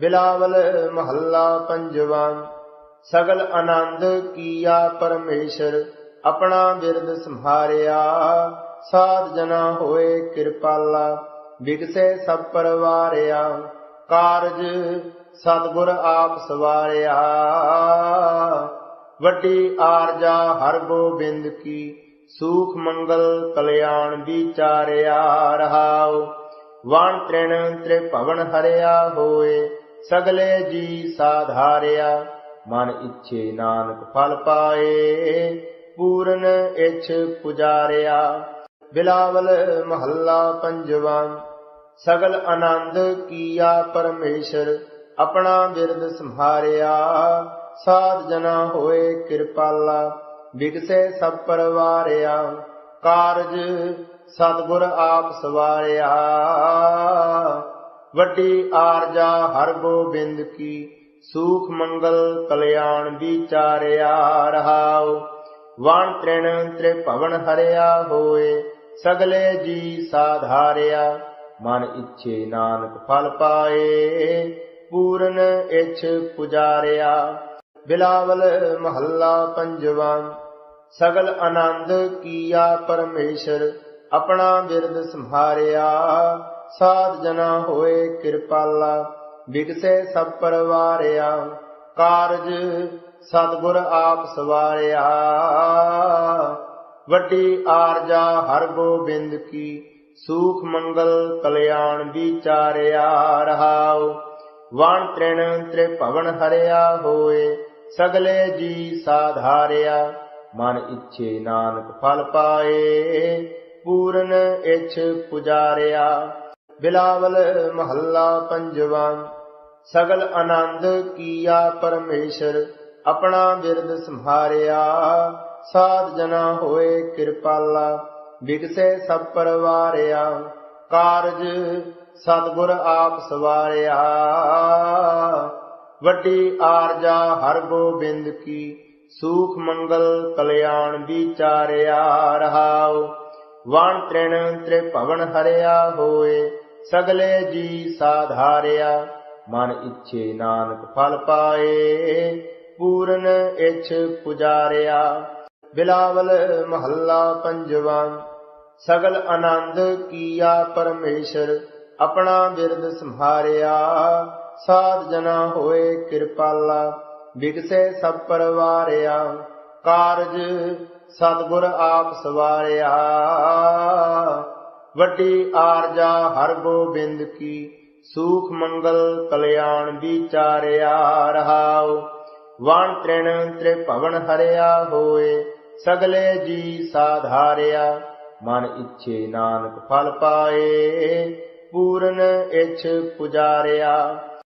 ਬਿਲਾਵਲ ਮਹੱਲਾ ਪੰਜਵਾ, ਸਗਲ ਆਨੰਦ ਕੀਆ ਪਰਮੇਸ਼ਰ, ਆਪਣਾ ਬਿਰਦ ਸੰਭਾਰਿਆ। ਸਾਧ ਜਨਾ ਹੋਏ ਕਿਰਪਾਲਾ, ਵਿਗਸੇ ਸਭ ਪਰਵਾਰਿਆ। ਕਾਰਜ ਸਤਿਗੁਰ ਆਪ ਸਵਾਰਿਆ। ਵੱਡੀ ਆਰਜਾ ਹਰ ਗੋਬਿੰਦ ਕੀ, ਸੂਖ ਮੰਗਲ ਕਲਿਆਣ ਵਿਚਾਰਿਆ ਰਹਾਉ। ਵਣ ਤ੍ਰਿਣ ਤ੍ਰਿਭਵਨ ਹਰਿਆ ਹੋਏ। ਸਗਲੇ ਜੀ ਸਾਧਾਰਿਆ, ਮਨ ਇੱਛੇ ਨਾਨਕ ਫਲ ਪਾਏ, ਪੂਰਨ ਇਛ ਪੁਜਾਰਿਆ। ਬਿਲਾਵਲ ਮਹੱਲਾ ਪੰਜਵਾ, ਸਗਲ ਆਨੰਦ ਕੀਆ ਪਰਮੇਸ਼ਰ, ਆਪਣਾ ਬਿਰਦ ਸੰਭਾਰਿਆ ਸਾਧ ਜਨਾ ਹੋਏ ਕਿਰਪਾਲਾ, ਵਿਗਸੇ ਸਭ ਪਰਵਾਰਿਆ। ਕਾਰਜ ਸਤਿਗੁਰ ਆਪ ਸਵਾਰਿਆ। ਵੱਡੀ ਆਰਜਾ ਹਰ ਗੋਬਿੰਦ ਕੀ, ਸੂਖ ਮੰਗਲ ਕਲਿਆਣ ਵਿਚਾਰਿਆ ਰਹਾਉ। ਵਣ ਤ੍ਰਿਣ ਤ੍ਰਿਭਵਨ ਹਰਿਆ ਹੋਏ, ਸਗਲੇ ਜੀ ਸਾਧਾਰਿਆ। ਮਨ ਇੱਛੇ ਨਾਨਕ ਫਲ ਪਾਏ, ਪੂਰਨ ਇਛ ਪੁਜਾਰਿਆ। ਬਿਲਾਵਲ ਮਹੱਲਾ ਪੰਜਵਾ, ਸਗਲ ਆਨੰਦ ਕੀਆ ਪਰਮੇਸ਼ਰ, ਆਪਣਾ ਬਿਰਦ ਸੰਭਾਰਿਆ। ਸਾਧ ਜਨਾ ਹੋਏ ਕਿਰਪਾਲਾ, ਵਿਗਸੇ ਸਭ ਪਰਵਾਰਿਆ ਕਾਰਜ ਸਤਿਗੁਰ ਆਪ ਸਵਾਰਿਆ। ਵੱਡੀ ਆਰਜਾ ਹਰ ਗੋਬਿੰਦ ਕੀ, ਸੂਖ ਮੰਗਲ ਕਲਿਆਣ ਵਿਚਾਰਿਆ ਰਹਾਉ। ਵਣ ਤ੍ਰਿਣ ਤ੍ਰਿਭਵਨ ਹਰਿਆ ਹੋਏ, ਸਗਲੇ ਜੀ ਸਾਧਾਰਿਆ ਮਨ ਇੱਛੇ ਨਾਨਕ ਫਲ ਪਾਏ, ਪੂਰਨ ਇਛ ਪੁਜਾਰਿਆ। ਬਿਲਾਵਲ ਮਹੱਲਾ ਪੰਜਵਾ, ਸਗਲ ਆਨੰਦ ਕੀਆ ਪਰਮੇਸ਼ਰ, ਆਪਣਾ ਬਿਰਦ ਸੰਭਾਰਿਆ। ਸਾਧ ਜਨਾ ਹੋਏ ਕਿਰਪਾਲਾ ਵਿਗਸੇ ਸਭ ਪਰਵਾਰਿਆ। ਕਾਰਜ ਸਤਿਗੁਰ ਆਪ ਸਵਾਰਿਆ। ਵੱਡੀ ਆਰਜਾ ਹਰ ਗੋਬਿੰਦ ਕੀ, ਸੂਖ ਮੰਗਲ ਕਲਿਆਣ ਵਿਚਾਰਿਆ ਰਹਾਉ। ਵਣ ਤ੍ਰਿਣ ਤ੍ਰਿਭਵਨ ਹਰਿਆ ਹੋਏ। ਸਗਲੇ ਜੀ ਸਾਧਾਰਿਆ, ਮਨ ਇੱਛੇ ਨਾਨਕ ਫਲ ਪਾਏ, ਪੂਰਨ ਇਛ ਪੁਜਾਰਿਆ। ਬਿਲਾਵਲ ਮਹੱਲਾ ਪੰਜਵਾ, ਸਗਲ ਆਨੰਦ ਕੀਆ ਪਰਮੇਸ਼ਰ, ਆਪਣਾ ਬਿਰਦ ਸੰਭਾਰਿਆ ਸਾਧ ਜਨਾ ਹੋਏ ਕਿਰਪਾਲਾ ਵਿਗਸੇ ਸਭ ਪਰਵਾਰਿਆ। ਕਾਰਜ ਸਤਿਗੁਰ ਆਪ ਸਵਾਰਿਆ। ਵੱਡੀ ਆਰਜਾ ਹਰ ਗੋਬਿੰਦ ਕੀ, ਸੂਖ ਮੰਗਲ ਕਲਿਆਣ ਵਿਚਾਰਿਆ ਰਹਾਉ। ਵਣ ਤ੍ਰਿਣ ਤ੍ਰਿਭਵਨ ਹਰਿਆ ਹੋਏ, ਸਗਲੇ ਜੀ ਸਾਧਾਰਿਆ ਮਨ ਇੱਛੇ ਨਾਨਕ ਫਲ ਪਾਏ, ਪੂਰਨ ਇਛ ਪੁਜਾਰਿਆ।